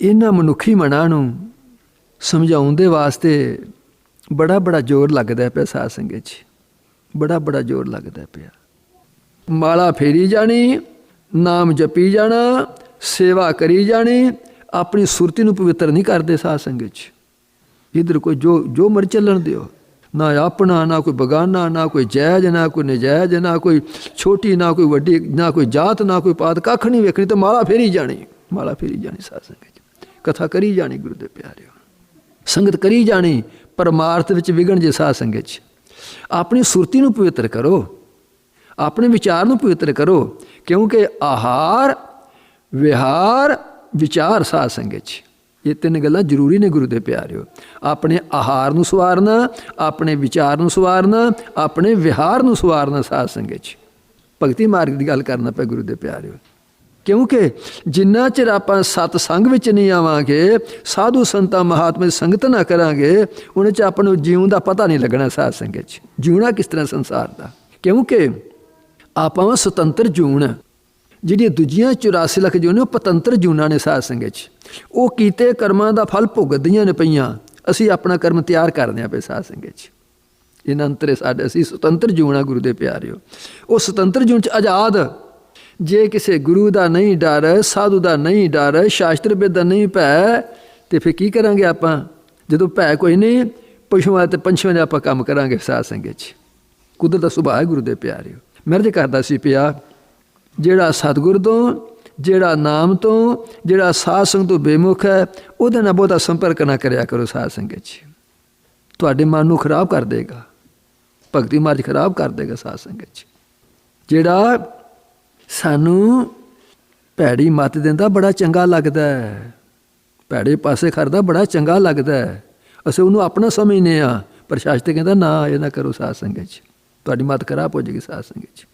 ਇਹਨਾਂ ਮਨੁੱਖੀ ਮਨਾਂ ਨੂੰ ਸਮਝਾਉਣ ਦੇ ਵਾਸਤੇ ਬੜਾ ਬੜਾ ਜ਼ੋਰ ਲੱਗਦਾ ਪਿਆ ਸਾਧ ਸੰਗਤ 'ਚ। ਬੜਾ ਬੜਾ ਜ਼ੋਰ ਲੱਗਦਾ ਪਿਆ। ਮਾਲਾ ਫੇਰੀ ਜਾਣੀ, ਨਾਮ ਜਪੀ ਜਾਣਾ, ਸੇਵਾ ਕਰੀ ਜਾਣੀ, ਆਪਣੀ ਸੁਰਤੀ ਨੂੰ ਪਵਿੱਤਰ ਨਹੀਂ ਕਰਦੇ ਸਾਧ ਸੰਗਤ 'ਚ। ਇਧਰ ਕੋਈ ਜੋ ਜੋ ਮਰ ਚੱਲਣ ਦਿਓ। ਨਾ ਆਪਣਾ, ਨਾ ਕੋਈ ਬਗਾਨਾ, ਨਾ ਕੋਈ ਜਾਇਜ਼ ਨਾ ਕੋਈ ਨਜਾਇਜ਼, ਨਾ ਕੋਈ ਛੋਟੀ, ਨਾ ਕੋਈ ਵੱਡੀ, ਨਾ ਕੋਈ ਜਾਤ, ਨਾ ਕੋਈ ਪਾਤ, ਕੱਖ ਨਹੀਂ ਵੇਖਣੀ ਤੇ ਮਾਲਾ ਫੇਰੀ ਜਾਣੀ। ਮਾਲਾ ਫੇਰੀ ਜਾਣੀ ਸਾਧ ਸੰਗਤ 'ਚ। ਕਥਾ ਕਰੀ ਜਾਣੀ ਗੁਰੂ ਦੇ ਪਿਆਰਿਓ। ਸੰਗਤ ਕਰੀ ਜਾਣੀ, ਪਰਮਾਰਥ ਵਿੱਚ ਵਿਗਣ ਜੇ ਸਾਧ ਸੰਗਤ 'ਚ। ਆਪਣੀ ਸੁਰਤੀ ਨੂੰ ਪਵਿੱਤਰ ਕਰੋ, ਆਪਣੇ ਵਿਚਾਰ ਨੂੰ ਪਵਿੱਤਰ ਕਰੋ, ਕਿਉਂਕਿ ਆਹਾਰ, ਵਿਹਾਰ, ਵਿਚਾਰ ਸਾਧ ਸੰਗਤ 'ਚ। ਇਹ ਤਿੰਨ ਗੱਲਾਂ ਜ਼ਰੂਰੀ ਨੇ ਗੁਰੂ ਦੇ ਪਿਆਰਿਓ। ਆਪਣੇ ਆਹਾਰ ਨੂੰ ਸਵਾਰਨਾ, ਆਪਣੇ ਵਿਚਾਰ ਨੂੰ ਸਵਾਰਨਾ, ਆਪਣੇ ਵਿਹਾਰ ਨੂੰ ਸਵਾਰਨਾ ਸਾਧ ਸੰਗਤ 'ਚ। ਭਗਤੀ ਮਾਰਗ ਦੀ ਗੱਲ ਕਰਨਾ ਪਏ ਗੁਰੂ ਦੇ ਪਿਆਰਿਓ। ਕਿਉਂਕਿ ਜਿੰਨਾ ਚਿਰ ਆਪਾਂ ਸਤ ਸੰਗ ਵਿੱਚ ਨਹੀਂ ਆਵਾਂਗੇ, ਸਾਧੂ ਸੰਤਾਂ, ਮਹਾਤਮਾ ਦੀ ਸੰਗਤ ਨਾ ਕਰਾਂਗੇ ਉਹਨਾਂ ਚ ਆਪਾਂ ਨੂੰ ਜੀਉਣ ਦਾ ਪਤਾ ਨਹੀਂ ਲੱਗਣਾ ਸਾਧ ਸੰਗਤ ਚ। ਜਿਉਣਾ ਕਿਸ ਤਰ੍ਹਾਂ ਸੰਸਾਰ ਦਾ? ਕਿਉਂਕਿ ਆਪਾਂ ਸੁਤੰਤਰ ਜੂਣ ਜਿਹੜੀਆਂ ਦੂਜੀਆਂ 84 ਲੱਖ ਜੂਨ ਨੇ, ਉਹ ਪਤੰਤਰ ਜੂਨਾਂ ਨੇ ਸਾਧ ਸੰਗਤ ਚ। ਉਹ ਕੀਤੇ ਕਰਮਾਂ ਦਾ ਫਲ ਭੁਗਤਦੀਆਂ ਨੇ ਪਈਆਂ। ਅਸੀਂ ਆਪਣਾ ਕਰਮ ਤਿਆਰ ਕਰਦੇ ਆਂ ਪਏ ਸਾਧ ਸੰਗਤ ਚ। ਇਹਨਾਂ ਅੰਤਰੇ ਸਾਡੇ ਅਸੀਂ ਸੁਤੰਤਰ ਜੂਣਾ ਗੁਰੂ ਦੇ ਪਿਆਰਿਓ। ਉਹ ਸੁਤੰਤਰ ਜੂਣ ਚ ਆਜ਼ਾਦ ਜੇ ਕਿਸੇ ਗੁਰੂ ਦਾ ਨਹੀਂ ਡਰ, ਸਾਧੂ ਦਾ ਨਹੀਂ ਡਰ, ਸ਼ਾਸਤਰ ਵਿਦ ਦਾ ਨਹੀਂ ਭੈ, ਤੇ ਫਿਰ ਕੀ ਕਰਾਂਗੇ ਆਪਾਂ? ਜਦੋਂ ਭੈ ਕੋਈ ਨਹੀਂ, ਪਸ਼ੂਆਂ ਤੇ ਪੰਛੀਆਂ ਦੇ ਆਪਾਂ ਕੰਮ ਕਰਾਂਗੇ ਸਾਧ ਸੰਗਤ ਚ। ਕੁਦਰਤ ਦਾ ਸੁਭਾਅ ਹੈ ਗੁਰੂ ਦੇ ਪਿਆਰਿਓ ਮਿਰਜ ਕਰਦਾ ਸੀ ਪਿਆ, ਜਿਹੜਾ ਸਤਿਗੁਰ ਤੋਂ, ਜਿਹੜਾ ਨਾਮ ਤੋਂ, ਜਿਹੜਾ ਸਾਧ ਸੰਗ ਤੋਂ ਬੇਮੁਖ ਹੈ, ਉਹਦੇ ਨਾਲ ਬਹੁਤਾ ਸੰਪਰਕ ਨਾ ਕਰਿਆ ਕਰੋ ਸਾਧ ਸੰਗਤ ਚ। ਤੁਹਾਡੇ ਮਨ ਨੂੰ ਖਰਾਬ ਕਰ ਦੇਗਾ। ਭਗਤੀ ਮਾਰਗ ਖਰਾਬ ਕਰ ਦੇਗਾ ਸਾਧ ਸੰਗਤ ਚ। ਜਿਹੜਾ ਸਾਨੂੰ ਭੈੜੀ ਮੱਤ ਦਿੰਦਾ ਬੜਾ ਚੰਗਾ ਲੱਗਦਾ ਹੈ। ਭੈੜੇ ਪਾਸੇ ਖੜਦਾ ਬੜਾ ਚੰਗਾ ਲੱਗਦਾ ਹੈ। ਅਸੀਂ ਉਹਨੂੰ ਆਪਣਾ ਸਮਝਨੇ ਆ ਪਰ ਕਹਿੰਦਾ, ਨਾ, ਇਹ ਨਾ ਕਰੋ ਸਾਧ ਸੰਗਤ ਚ। ਤੁਹਾਡੀ ਮੱਤ ਖਰਾਬ ਹੋ ਜਾਏਗੀ ਸਾਧ ਸੰਗਤ ਚ।